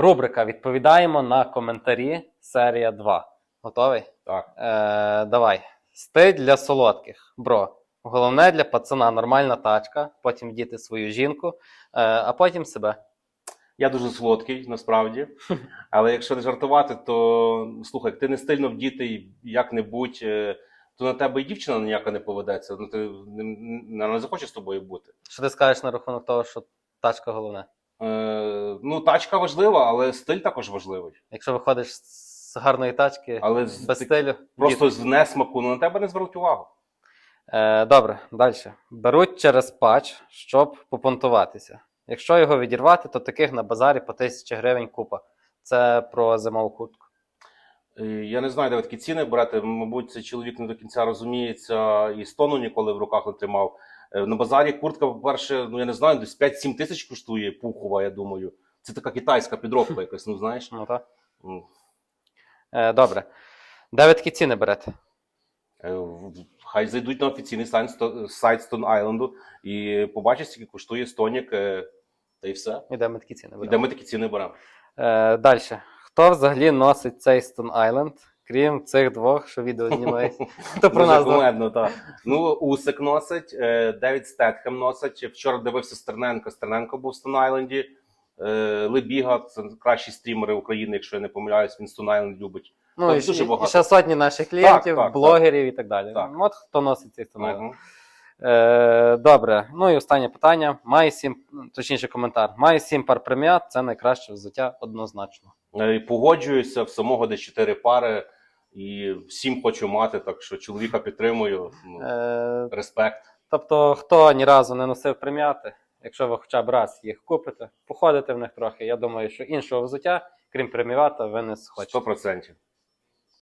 Рубрика Відповідаємо на коментарі. Серія 2. Готовий? Так. Е, давай. Стиль для солодких. Бро. Головне для пацана нормальна тачка, потім вдіти свою жінку, е, а потім себе. Я дуже солодкий, насправді. Але якщо не жартувати, то слухай, ти не стильно вдітий як-небудь, е, то на тебе і дівчина ніяка не поведеться. Ну, ти не, не, не захоче з тобою бути. Що ти скажеш на рахунок того, що тачка головне? Е, ну, тачка важлива, але стиль також важливий. Якщо виходиш з гарної тачки Але з- без ти- стилю, Просто з несмаку, ну на тебе не звернуть увагу. Е, добре, далі. Беруть через патч, щоб попонтуватися. Якщо його відірвати, то таких на базарі по 1000 гривень купа. Це про зимову куртку. Е, Я не знаю, де ви такі ціни брати. Мабуть, цей чоловік не до кінця розуміється і стону ніколи в руках не тримав. Е, На базарі куртка, по-перше, ну я не знаю, десь 5-7 тисяч коштує пухова, я думаю. Це така китайська підробка якась, ну знаєш. Ну, так. М. Е, добре. Де ви такі ціни берете? Е, Хай зайдуть на офіційний сайт, сайт Stone Island і побачать, скільки коштує стонік, е, та й все. І де ми такі ціни І беремо? де ми такі ціни беремо. Е, далі. Хто взагалі носить цей Stone Island, крім цих двох, що відео знімають? Хто про нас кумедно, так. Ну, Усик носить, е, Девід Стетхем носить. Вчора дивився Стерненко. Стерненко був в Стон-Айленді. Е, Лебіга, це кращі стрімери України, якщо я не помиляюсь, він Стон-Айленд любить. Ну, і, дуже і- і ще сотні наших клієнтів, так, так. блогерів і так далі. Так. От хто носить цей Island. Е, добре, ну і останнє питання. Має сім, точніше, коментар. Має сім пар прем'ят, це найкраще взуття однозначно. Е, Погоджуюся, в самого десь чотири пари, і всім хочу мати, так що чоловіка підтримую. Ну, Е, респект. тобто, хто ні разу не носив прем'яти, якщо ви хоча б раз їх купите, походите в них трохи. Я думаю, що іншого взуття, крім прем'ята, ви не схочете. Сто процентів.